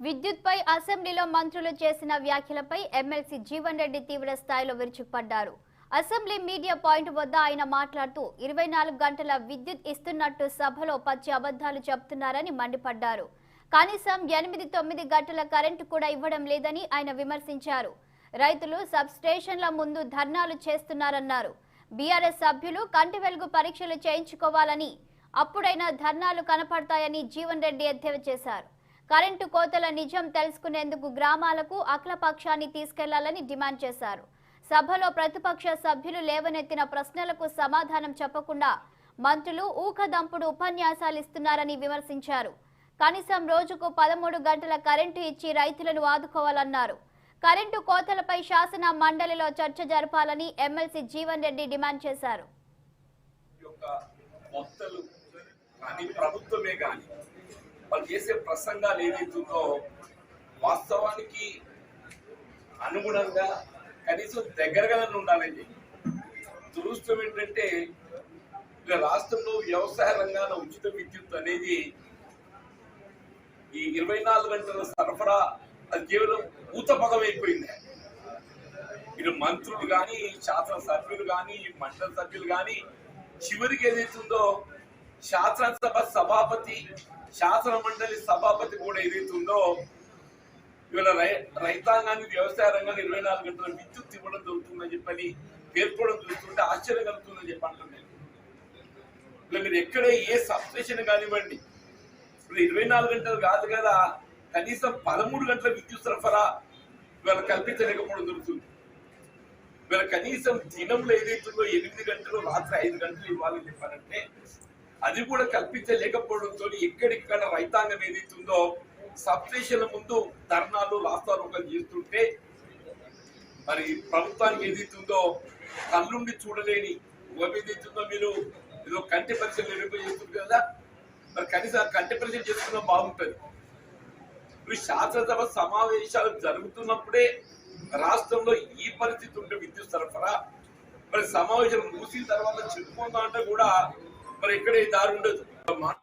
విద్యుత్పై అసెంబ్లీలో మంత్రులు చేసిన వ్యాఖ్యలపై ఎమ్మెల్సీ జీవన్ రెడ్డి తీవ్ర స్థాయిలో విరుచుకుపడ్డారు. అసెంబ్లీ మీడియా పాయింట్ వద్ద ఆయన మాట్లాడుతూ ఇరవై నాలుగు గంటల విద్యుత్ ఇస్తున్నట్టు సభలో పచ్చి అబద్ధాలు చెబుతున్నారని మండిపడ్డారు. కనీసం ఎనిమిది తొమ్మిది గంటల కరెంటు కూడా ఇవ్వడం లేదని ఆయన విమర్శించారు. రైతులు సబ్ స్టేషన్ల ముందు ధర్నాలు చేస్తున్నారన్నారు. బీఆర్ఎస్ సభ్యులు కంటి వెలుగు పరీక్షలు చేయించుకోవాలని అప్పుడైనా ధర్నాలు కనపడతాయని జీవన్ రెడ్డి ఎద్దేవా చేశారు. కరెంటు కోతల నిజం తెలుసుకునేందుకు గ్రామాలకు అఖిలపక్షాన్ని తీసుకెళ్ళాలని డిమాండ్ చేశారు. సభలో ప్రతిపక్ష సభ్యులు లేవనెత్తిన ప్రశ్నలకు సమాధానం చెప్పకుండా మంత్రులు ఊకదంపుడు ఉపన్యాసాలు ఇస్తున్నారని విమర్శించారు. కనీసం రోజుకు పదమూడు గంటల కరెంటు ఇచ్చి రైతులను ఆదుకోవాలన్నారు. కరెంటు కోతలపై శాసన మండలిలో చర్చ జరపాలని ఎమ్మెల్సీ జీవన్ రెడ్డి డిమాండ్ చేశారు. ప్రభుత్వమే కానీ వాళ్ళు చేసే ప్రసంగాలు ఏదైతుందో వాస్తవానికి అనుగుణంగా కనీసం దగ్గరగా ఉండాలండి దురదృష్టం ఏంటంటే రాష్ట్రంలో వ్యవసాయ రంగాన ఉచిత విద్యుత్ అనేది ఈ ఇరవై నాలుగు గంటల సరఫరా అది కేవలం ఊత అయిపోయింది. ఇటు మంత్రులు కానీ శాసనసభ్యులు కానీ మండల సభ్యులు కానీ చివరికి ఏదైతుందో శాసనసభ సభాపతి శాసన మండలి సభాపతి కూడా ఏదైతుందో ఇవాళ రై రైతాంగాన్ని వ్యవసాయ రంగాన్ని ఇరవై నాలుగు గంటల విద్యుత్ ఇవ్వడం జరుగుతుందని చెప్పని పేర్కోవడం చూస్తుంటే ఆశ్చర్యం కలుగుతుందని చెప్పండి అంటున్నాను ఇలా మీరు ఎక్కడ ఏ సబ్స్టేషన్ కానివ్వండి ఇప్పుడు ఇరవై నాలుగు గంటలు కాదు కదా కనీసం పదమూడు గంటల విద్యుత్ సరఫరా ఇవాళ కల్పించలేకపోవడం జరుగుతుంది. ఇవాళ కనీసం దినంలో ఏదైతుందో ఎనిమిది గంటలు రాత్రి ఐదు గంటలు ఇవ్వాలని చెప్పారంటే అది కూడా కల్పించలేకపోవడంతో ఎక్కడిక్కడ రైతాంగం ఏదైతుందో సబ్స్టేషన్ల ముందు ధర్నాలు రాస్తారోకలు చేస్తుంటే మరి ప్రభుత్వానికి ఏదైతుందో కళ్ళుండి చూడలేని ఏదైతుందో మీరు ఏదో కంటి పరీక్షలు నిర్వహిస్తుంది కదా మరి కనీసం కంటి పరీక్షలు చేసుకున్నా బాగుంటుంది. ఇప్పుడు శాసనసభ సమావేశాలు జరుగుతున్నప్పుడే రాష్ట్రంలో ఈ పరిస్థితి ఉంటే విద్యుత్ సరఫరా మరి సమావేశం మూసిన తర్వాత చెప్పుకుందా అంటే కూడా మరి ఎక్కడ ఈ దారి ఉండదు మా-